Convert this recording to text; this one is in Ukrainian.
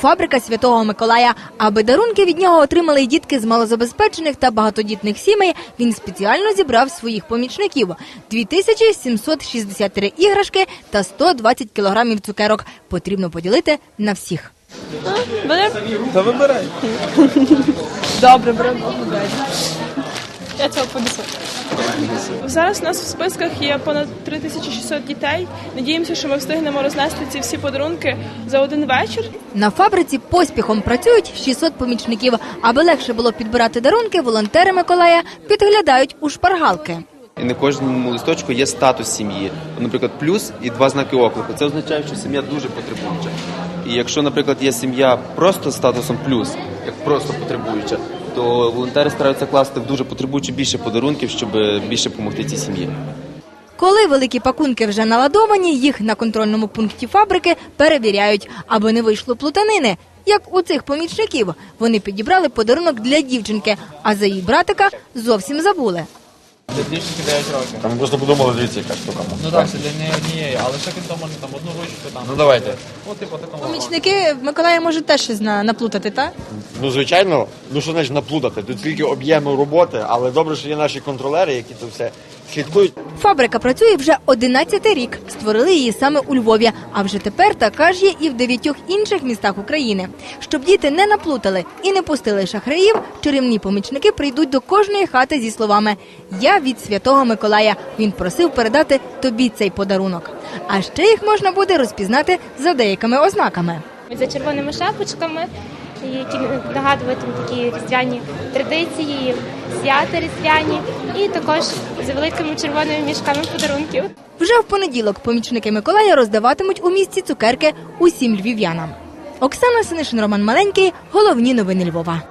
фабрика Святого Миколая. Аби дарунки від нього отримали й дітки з малозабезпечених та багатодітних сімей, він спеціально зібрав своїх помічників: 2763 іграшки та 120 кілограмів цукерок. Потрібно поділити на всіх. Беремо? Та вибирай. Добре, беремо. Я цього понесу. Зараз у нас в списках є понад 3600 дітей. Надіємося, що ми встигнемо рознести ці всі подарунки за один вечір. На фабриці поспіхом працюють 600 помічників. Аби легше було підбирати дарунки, волонтери Миколая підглядають у шпаргалки. І на кожному листочку є статус сім'ї. Наприклад, плюс і два знаки оклику. Це означає, що сім'я дуже потребуюча. І якщо, наприклад, є сім'я просто з статусом плюс, як просто потребуюча, то волонтери стараються класти в дуже потребуючі більше подарунків, щоб більше допомогти цій сім'ї. Коли великі пакунки вже наладовані, їх на контрольному пункті фабрики перевіряють, аби не вийшло плутанини. Як у цих помічників, вони підібрали подарунок для дівчинки, а за її братика зовсім забули. Для 9 років. Там ми просто подумали, дивіться, яка штука. Ну так, це для неї однієї, але ще крім того, можна там одну ручку там. Ну давайте. Ну, типу, такому. Помічники в Миколаї можуть теж щось на- наплутати, так? Ну звичайно, ну що значить наплутати? Тут тільки об'єми роботи, але добре, що є наші контролери, які це все слідкують. Фабрика працює вже 11 рік. Створили її саме у Львові. А вже тепер така ж є і в дев'ятьох інших містах України. Щоб діти не наплутали і не пустили шахраїв, чарівні помічники прийдуть до кожної хати зі словами Я від святого Миколая. Він просив передати тобі цей подарунок. А ще їх можна буде розпізнати за деякими ознаками. за червоними шапочками, які нагадують такі різдвяні традиції, свята різдвяні, і також з великими червоними мішками подарунків. Вже в понеділок помічники Миколая роздаватимуть у місті цукерки усім львів'янам. Оксана Синишин, Роман Маленький. Головні новини Львова.